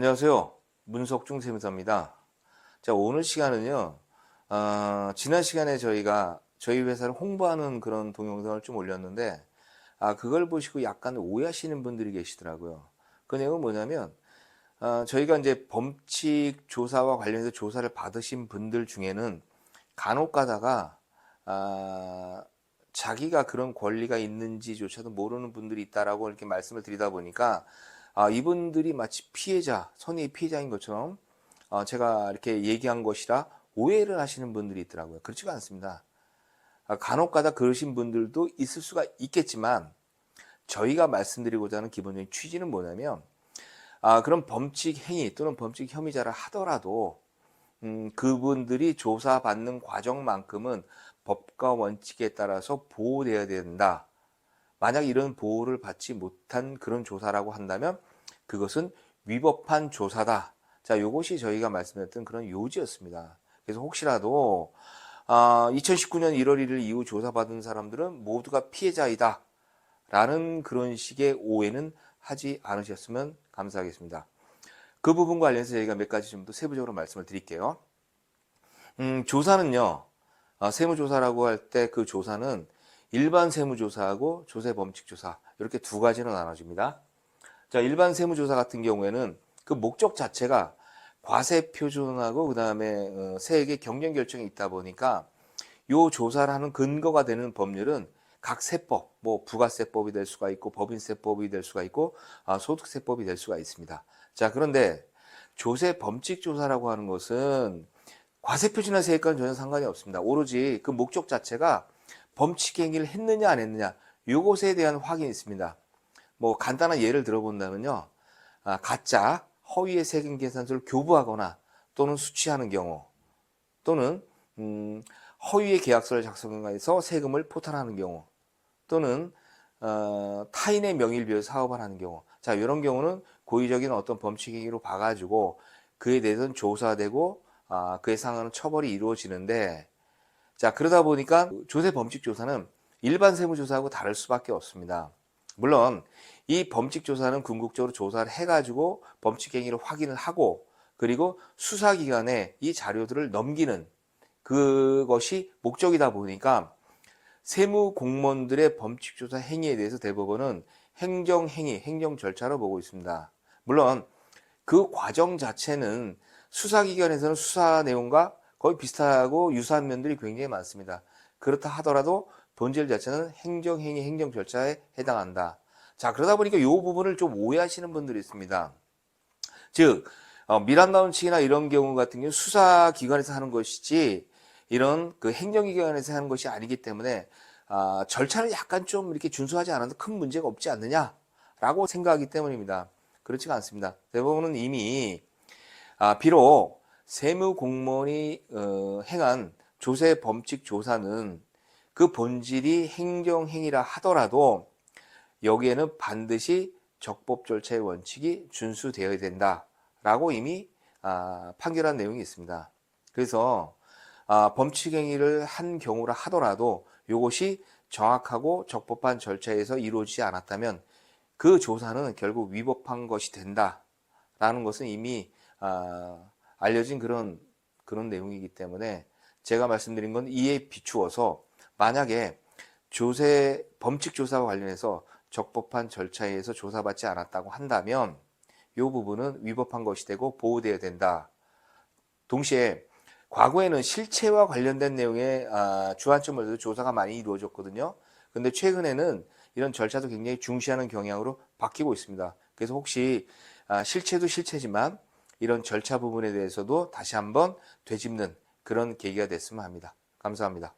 안녕하세요. 문석중 세무사입니다. 자, 오늘 시간은요, 어, 지난 시간에 저희가 저희 회사를 홍보하는 그런 동영상을 좀 올렸는데, 아, 그걸 보시고 약간 오해하시는 분들이 계시더라고요. 그 내용은 뭐냐면, 어, 저희가 이제 범칙 조사와 관련해서 조사를 받으신 분들 중에는 간혹 가다가, 아, 자기가 그런 권리가 있는지조차도 모르는 분들이 있다라고 이렇게 말씀을 드리다 보니까, 아, 이분들이 마치 피해자, 선의 피해자인 것처럼 어, 제가 이렇게 얘기한 것이라 오해를 하시는 분들이 있더라고요. 그렇지가 않습니다. 아, 간혹가다 그러신 분들도 있을 수가 있겠지만 저희가 말씀드리고자 하는 기본적인 취지는 뭐냐면 아, 그런 범칙 행위 또는 범칙 혐의자를 하더라도 음, 그분들이 조사받는 과정만큼은 법과 원칙에 따라서 보호되어야 된다. 만약 이런 보호를 받지 못한 그런 조사라고 한다면 그것은 위법한 조사다. 자, 요것이 저희가 말씀드렸던 그런 요지였습니다. 그래서 혹시라도 아, 2019년 1월 1일 이후 조사받은 사람들은 모두가 피해자이다. 라는 그런 식의 오해는 하지 않으셨으면 감사하겠습니다. 그 부분 관련해서 저희가 몇 가지 좀 더 세부적으로 말씀을 드릴게요. 음, 조사는요, 아, 세무조사라고 할 때 그 조사는 일반 세무조사하고 조세 범칙 조사 이렇게 두 가지로 나눠집니다. 자, 일반 세무조사 같은 경우에는 그 목적 자체가 과세 표준하고 그 다음에 어, 세액의 경영 결정이 있다 보니까 요 조사를 하는 근거가 되는 법률은 각 세법, 뭐 부가세법이 될 수가 있고 법인세법이 될 수가 있고 아, 소득세법이 될 수가 있습니다. 자, 그런데 조세 범칙 조사라고 하는 것은 과세 표준화 세액과는 전혀 상관이 없습니다. 오로지 그 목적 자체가 범칙 행위를 했느냐 안 했느냐 요것에 대한 확인이 있습니다. 뭐 간단한 예를 들어본다면요. 아, 가짜 허위의 세금 계산서를 교부하거나 또는 수취하는 경우 또는 음, 허위의 계약서를 작성해서 세금을 포탈하는 경우 또는 어, 타인의 명의를 빌려 사업을 하는 경우 자 이런 경우는 고의적인 어떤 범칙 행위로 봐가지고 그에 대해서는 조사되고 아, 그에 상하는 처벌이 이루어지는데 자, 그러다 보니까 조세 범칙 조사는 일반 세무 조사하고 다를 수밖에 없습니다. 물론 이 범칙 조사는 궁극적으로 조사를 해가지고 범칙 행위를 확인을 하고 그리고 수사기관에 이 자료들을 넘기는 그것이 목적이다 보니까 세무 공무원들의 범칙 조사 행위에 대해서 대법원은 행정 행위, 행정 절차로 보고 있습니다. 물론 그 과정 자체는 수사기관에서는 수사 내용과 거의 비슷하고 유사한 면들이 굉장히 많습니다. 그렇다 하더라도 본질 자체는 행정행위, 행정 절차에 해당한다. 자, 그러다 보니까 이 부분을 좀 오해하시는 분들이 있습니다. 즉, 어, 미란다운칙이나 이런 경우 같은 경우 수사 기관에서 하는 것이지 이런 그 행정기관에서 하는 것이 아니기 때문에 아, 절차를 약간 좀 이렇게 준수하지 않아도 큰 문제가 없지 않느냐라고 생각하기 때문입니다. 그렇지가 않습니다. 대부분은 이미 아, 비록 세무 공무원이 어, 행한 조세 범칙 조사는 그 본질이 행정 행위라 하더라도 여기에는 반드시 적법 절차의 원칙이 준수되어야 된다라고 이미 아, 판결한 내용이 있습니다. 그래서 아, 범칙 행위를 한 경우라 하더라도 이것이 정확하고 적법한 절차에서 이루어지지 않았다면 그 조사는 결국 위법한 것이 된다라는 것은 이미 아, 알려진 그런 그런 내용이기 때문에 제가 말씀드린 건 이에 비추어서 만약에 조세 범칙 조사와 관련해서 적법한 절차에서 조사받지 않았다고 한다면 이 부분은 위법한 것이 되고 보호되어야 된다. 동시에 과거에는 실체와 관련된 내용의 아, 주안점을 둬서 조사가 많이 이루어졌거든요. 근데 최근에는 이런 절차도 굉장히 중시하는 경향으로 바뀌고 있습니다. 그래서 혹시 아, 실체도 실체지만 이런 절차 부분에 대해서도 다시 한번 되짚는 그런 계기가 됐으면 합니다. 감사합니다.